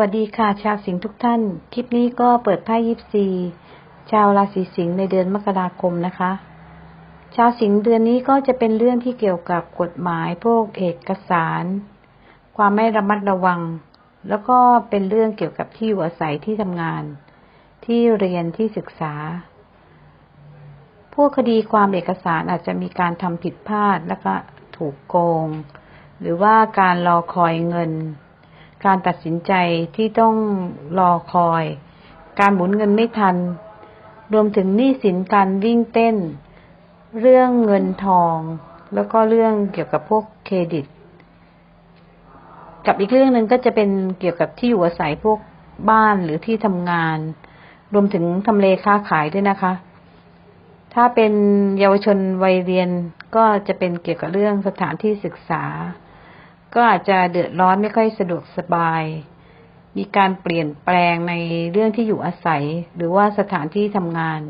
วัสดีค่ะ ชาวสิงห์ทุกท่าน คลิปนี้ก็เปิดไพ่ยิปซีชาวราศีสิงห์ในเดือนมกราคมนะคะ ชาวสิงห์เดือนนี้ก็จะเป็นเรื่องที่เกี่ยวกับกฎหมายพวกเอกสาร ความไม่ระมัดระวัง แล้วก็เป็นเรื่องเกี่ยวกับที่อยู่อาศัยที่ทำงาน ที่เรียนที่ศึกษา พวกคดีความเอกสารอาจจะมีการทำผิดพลาดแล้วก็ถูกโกง หรือว่าการรอคอยเงิน การตัดสินใจที่ต้องรอคอย การหมุนเงินไม่ทัน รวมถึงหนี้สินการวิ่งเต้น เรื่องเงินทอง แล้วก็เรื่องเกี่ยวกับพวกเครดิต กับอีกเรื่องหนึ่งก็จะเป็นเกี่ยวกับที่อยู่อาศัยพวกบ้านหรือที่ทำงาน รวมถึงทำเลค้าขายด้วยนะคะ ถ้าเป็นเยาวชนวัยเรียนก็จะเป็นเกี่ยวกับเรื่องสถานที่ศึกษา ก็อาจจะเดือดร้อนไม่ค่อยสะดวกสบาย มีการเปลี่ยนแปลงในเรื่องที่อยู่อาศัย หรือว่าสถานที่ทำงาน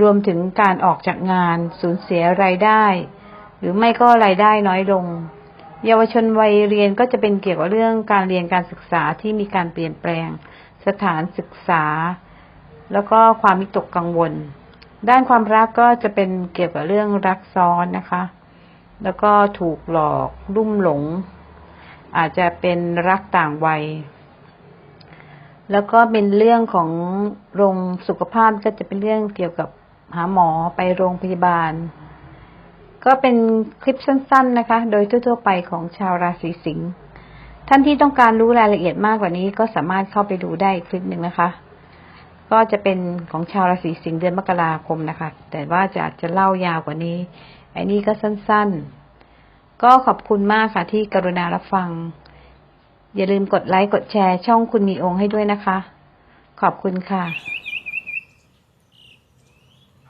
รวมถึงการออกจากงานสูญเสียรายได้ หรือไม่ก็รายได้น้อยลง เยาวชนวัยเรียนก็จะเป็นเกี่ยวกับเรื่องการเรียนการศึกษาที่มีการเปลี่ยนแปลง สถานศึกษา แล้วก็ความมิตกกังวล ด้านความรักก็จะเป็นเกี่ยวกับเรื่องรักซ้อนนะคะ แล้วก็ถูกหลอกลุ่มหลง อาจจะเป็นรักต่างวัย แล้วก็เป็นเรื่องของโรงสุขภาพก็จะเป็นเรื่องเกี่ยวกับหาหมอไปโรงพยาบาล ก็เป็นคลิปสั้น ๆนะคะ โดยทั่วๆไปของชาวราศีสิงห์ท่านที่ต้องการรู้รายละเอียดมากกว่านี้ก็สามารถเข้าไปดูได้คลิปหนึ่งนะคะ ก็จะเป็นของชาวราศีสิงห์เดือนมกราคมนะคะ แต่ว่าจะอาจจะเล่ายาวกว่านี้ ไอ้นี่ก็สั้นๆ ก็ขอบคุณมากค่ะที่กรุณารับฟัง อย่าลืมกดไลค์กดแชร์ช่องคุณมีองค์ให้ด้วยนะคะ ขอบคุณค่ะ